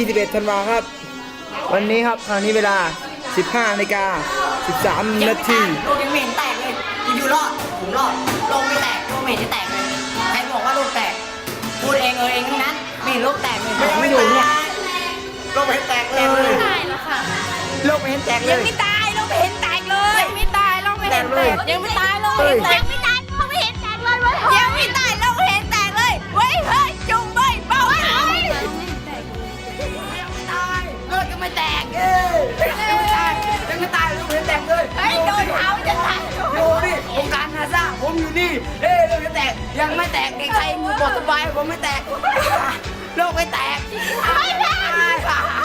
21ธันวาครับ วันนี้ครับตอนนี้เวลา 15นาฬิกา 13 นาทีโลกยังไม่เห็นแตกเลยอยู่รอดผมรอดโลกไม่แตกโลกไม่เห็นจะแตกเลยใครบอกว่าโลกแตกพูดเองเออเองทั้งนั้นไม่เห็นโลกแตกเลยไม่อยู่เนี่ยโลกไม่เห็นแตกเลยไม่ตายแล้วค่ะโลกไม่เห็นแตกเลยังยไม่ตายเราไม่เห็นแตกเลยยังไม่ตายเราไม่เห็นแตกยังไม่ตายเราไม่เห็นแตก ไม่แตกเอ้ยยังไม่ตายยังไม่ตายโลกไม่เห็นแตกเลยเฮ้ยโดนเท้าจะตายดูนี่องค์การนาซาผมอยู่นี่ เอ้ยโลกไม่แตกยังไม่แตกเด็กไทยอยู่ปลอดสบายผมไม่แตกโลกไม่แตกไม่แตก